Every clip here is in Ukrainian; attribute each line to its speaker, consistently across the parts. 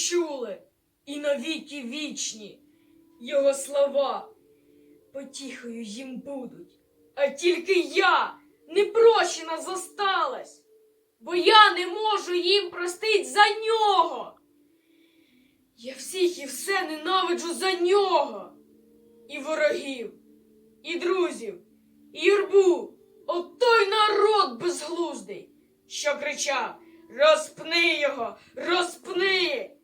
Speaker 1: Чули і навіки вічні його слова потіхою їм будуть. А тільки я непрощена зосталась, бо я не можу їм простить за нього. Я всіх і все ненавиджу за нього. І ворогів, і друзів, і юрбу. От той народ безглуздий, що кричав Розпни його, розпни!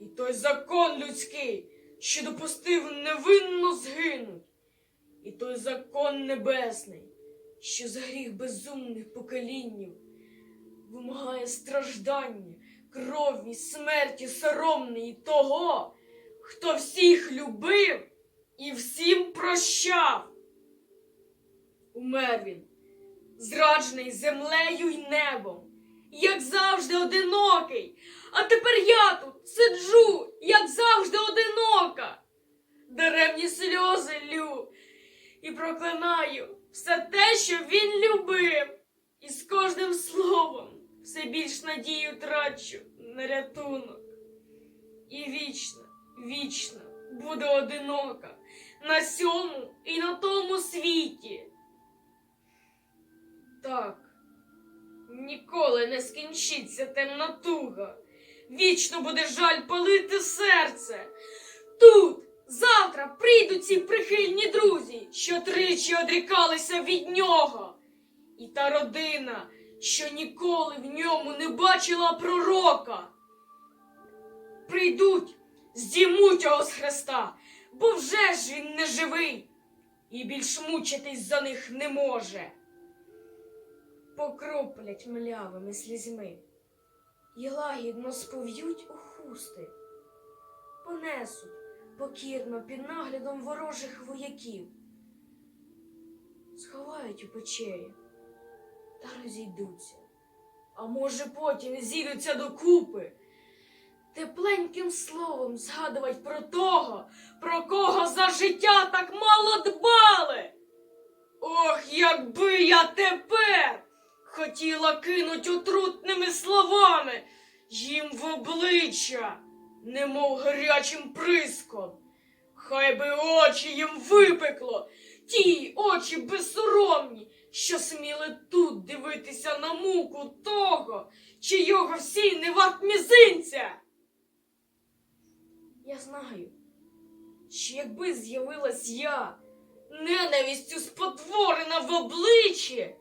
Speaker 1: І той закон людський, що допустив невинно згинуть, і той закон небесний, що за гріх безумних поколіннів вимагає страждання, крові, смерті соромної того, хто всіх любив і всім прощав. Умер він, зраджений землею й небом, як завжди одинокий. А тепер я тут сиджу, як завжди одинока. Даремні сльози лю і проклинаю все те, що він любив, і з кожним словом все більш надію трачу на рятунок. І вічно, вічно буде одинока на сьому і на тому світі. Так, ніколи не скінчиться темна туга. Вічно буде жаль палити серце. Тут завтра прийдуть ці прихильні друзі, що тричі одрікалися від нього. І та родина, що ніколи в ньому не бачила пророка. Прийдуть, здіймуть його з хреста, бо вже ж він не живий і більш мучитись за них не може. Покроплять млявими слізьми. І лагідно спов'ють у хусти, понесуть покірно під наглядом ворожих вояків, сховають у печері та розійдуться, а може потім зійдуться докупи, тепленьким словом згадувати про того, про кого за життя так мало дбали. Ох, якби я тепер хотіла кинуть отрутними словами їм в обличчя, немов гарячим приском. Хай би очі їм випекло, ті очі безсоромні, що сміли тут дивитися на муку того, чийого всі не варт мізинця. Я знаю, що якби з'явилась я, ненавистю спотворена в обличчі,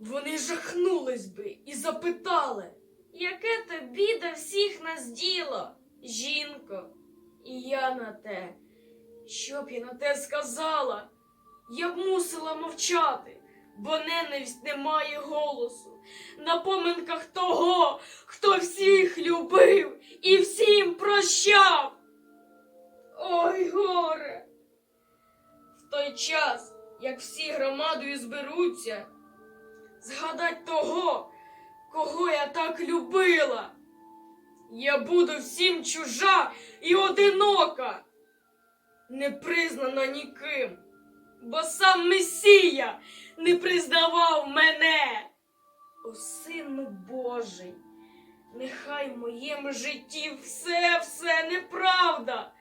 Speaker 1: вони жахнулись би і запитали, яке тобі до всіх нас діло, жінко, і я на те. Що б я на те сказала? Я б мусила мовчати, бо ненависть не має голосу. На поминках того, хто всіх любив і всім прощав. Ой, горе! В той час, як всі громадою зберуться, згадать того, кого я так любила. Я буду всім чужа і одинока, не признана ніким, бо сам Месія не признавав мене. О, сину Божий, нехай в моєму житті все все неправда.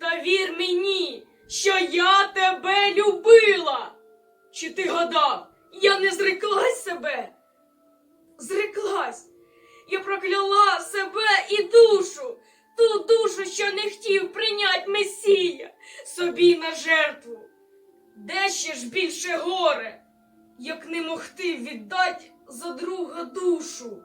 Speaker 1: Та вір мені, що я тебе любила. Чи ти гадав, я не зреклась себе? Зреклась. Я прокляла себе і душу, ту душу, що не хотів прийнять Месія собі на жертву. Де ще ж більше горе, як не могти віддать за друга душу?